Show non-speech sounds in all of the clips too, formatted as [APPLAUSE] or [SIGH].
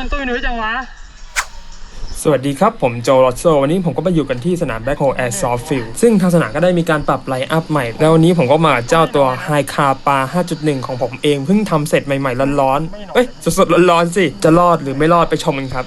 มันตุ้ยหนุ่ยจังวะ สวัสดีครับ ผมโจลอตโซ วันนี้ผมก็มาอยู่กันที่สนามแบ็คโฮแอร์ซอฟฟิลซึ่งทางสนามก็ได้มีการปรับไลน์อัพใหม่ แล้ววันนี้ผมก็มาเจ้าตัวไฮคาปา5.1 ของผมเอง เพิ่งทำเสร็จใหม่ๆ ร้อนๆ เอ้ย สดๆ ร้อนๆ สิ จะรอดหรือไม่รอดไปชมกันครับ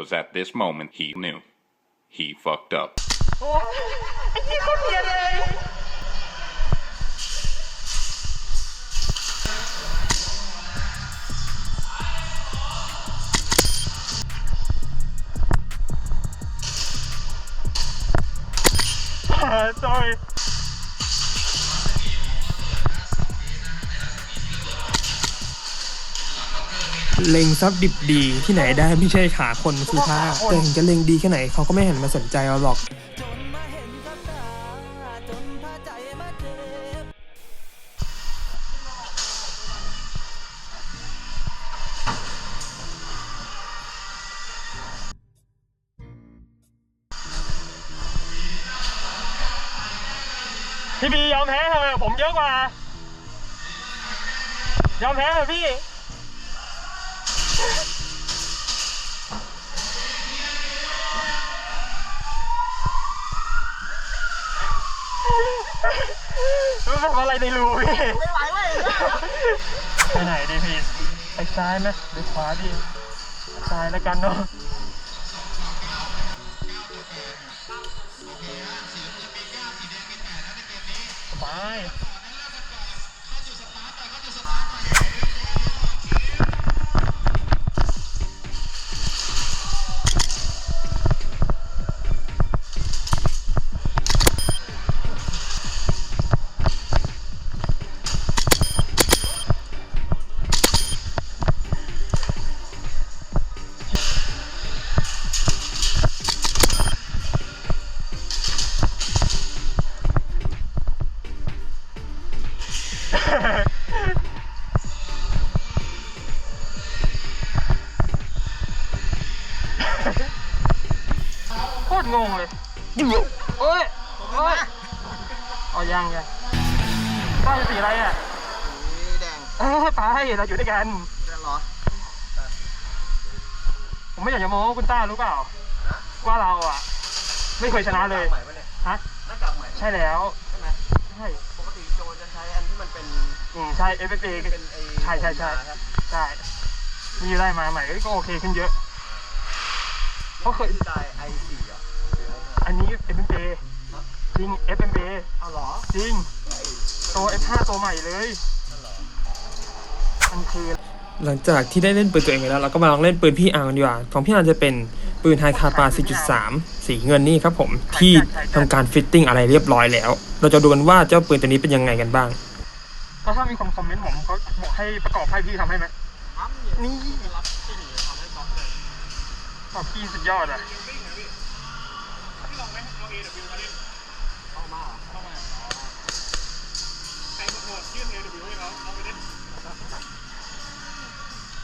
was at this moment he knew. He fucked up. [LAUGHS] เล็งซับดิบดีที่ไหนได้ไม่ใช่ขาคนคือท่าแต่ถึงจะเล็งดีแค่ไหนเขาก็ไม่หันมาสนใจเราหรอกพี่บียอมแพ้เถอะผมเยอะกว่า ยอมแพ้เถอะพี่ รู้สึกอะไรในรูพี่ ไม่ไหวเว้ยไปไหนดีพี่ไปซ้ายไหมหรือขวาดี ซ้ายแล้วกันเนาะไป เอายังยังต้าจะสีอะไรอะสีแดงเออไปเราอยู่ด้วยกันจะเหรอผมไม่อยากจะโม้คุณต้ารู้เปล่าว่าเราอะ ไม่เคยชนะเลยใหม่ปะเนี่ยฮะหน้ากากใหม่ใช่แล้วใช่ไหมใช่ปกติโจจะใช้อันที่มันเป็นอืมใช่เอฟเอเป็นไอ้ใช่ใช่ใช่ครับใช่นี่ได้มาใหม่เอ้ยก็โอเคขึ้นเยอะเพราะเคยที่ได้ไอสี่อะหรือไอ้เนี่ยอันนี้ FMA จ ริง FMA เอาเหรอ จริง ตัว F5 ตัวใหม่เลยมันคือหลังจากที่ได้เล่นปืนตัวเองไปแล้ว เราก็มาลองเล่นปืนพี่อาร์กันดีกว่า ของพี่อาร์จะเป็นปืนไฮคาปา 4.3 สีเงินนี่ครับผมที่ทำการฟิตติ้งอะไรเรียบร้อยแล้ว เราจะดูกันว่าเจ้าปืนตัวนี้เป็นยังไงกันบ้าง ก็ถ้ามีคนคอมเมนต์ผมเขาบอกให้ประกอบให้พี่ทำให้ไหมทำอย่างนี่รับที่หนีทำให้ก๊อฟเลยขอบพี่สุดยอดอะ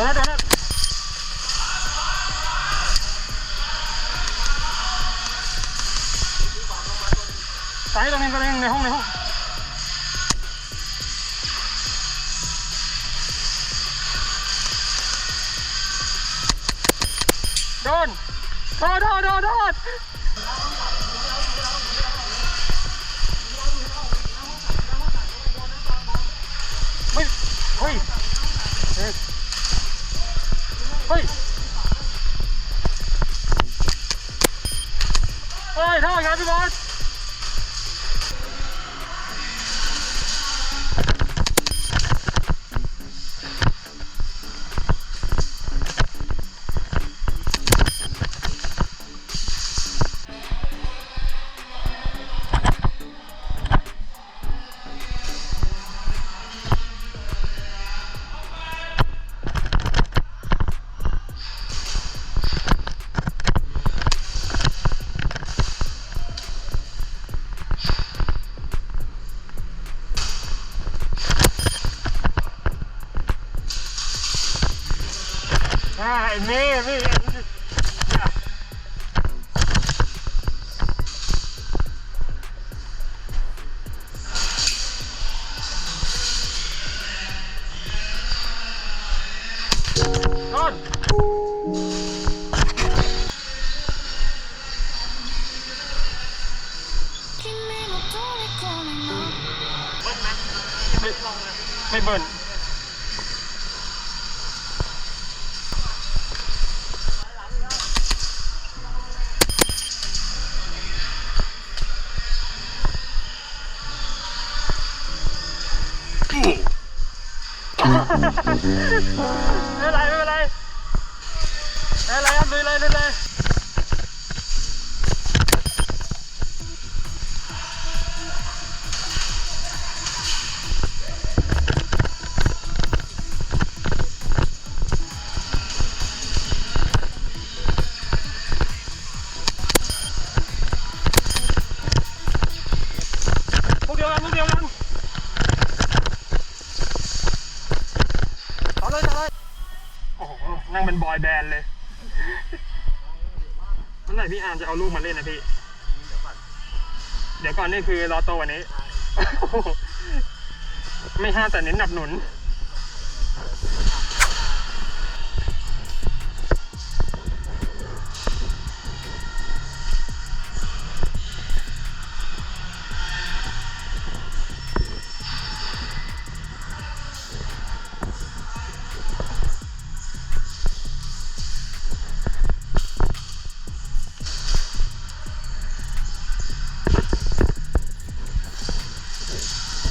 วนะเดี๋ยวนะสายตรงนี้ก็เล่นในห้องในห้องโดนโดนโดนโดน another one. นี่นี่นู่นไม่เบิร์น ไม่เป็นไรไม่เป็นไรไม่เป็นไรครับลุยเลยลุยเลย นั่งเป็นบอยแบนด์เลยเมื่อไหร่พี่อาร์มจะเอาลูกมาเล่นนะพี่ เดี๋ยวก่อนนี่คือรอโตกวันนี้ ไม่ห้ามแต่เน้นหนับหนุน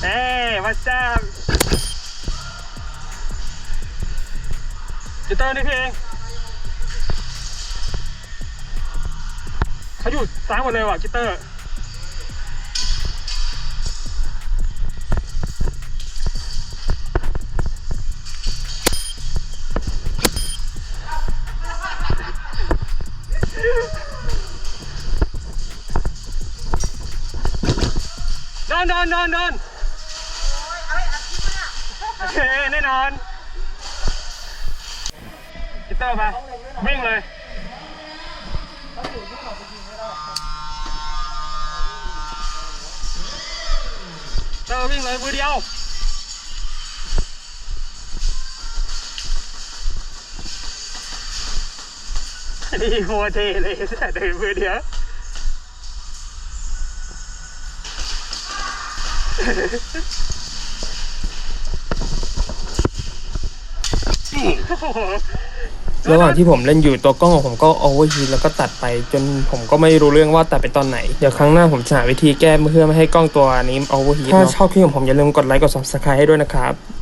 เอ้มาจ้าจิตเตอร์นี่พี่เองเขาอยู่ซ้ายหมดเลยว่ะกิตเตอร์โดนโเคแน่นอนกิตเตอร์ไปวิ่งเลยเตอร์วิ่งเลยมือเดียวนี่โคเทเลยแต่เดินมือเดียว โอ้โห ระหว่างที่ผมเล่นอยู่ตัวกล้องของผมก็โอเวอร์ฮีทแล้วก็ตัดไปจนผมก็ไม่รู้เรื่องว่าตัดไปตอนไหน เดี๋ยวครั้งหน้าผมจะหาวิธีแก้เพื่อไม่ให้กล้องตัวนี้โอเวอร์ฮีทถ้าชอบคลิปของผมอย่าลืมกดไลค์กด subscribe ให้ด้วยนะครับ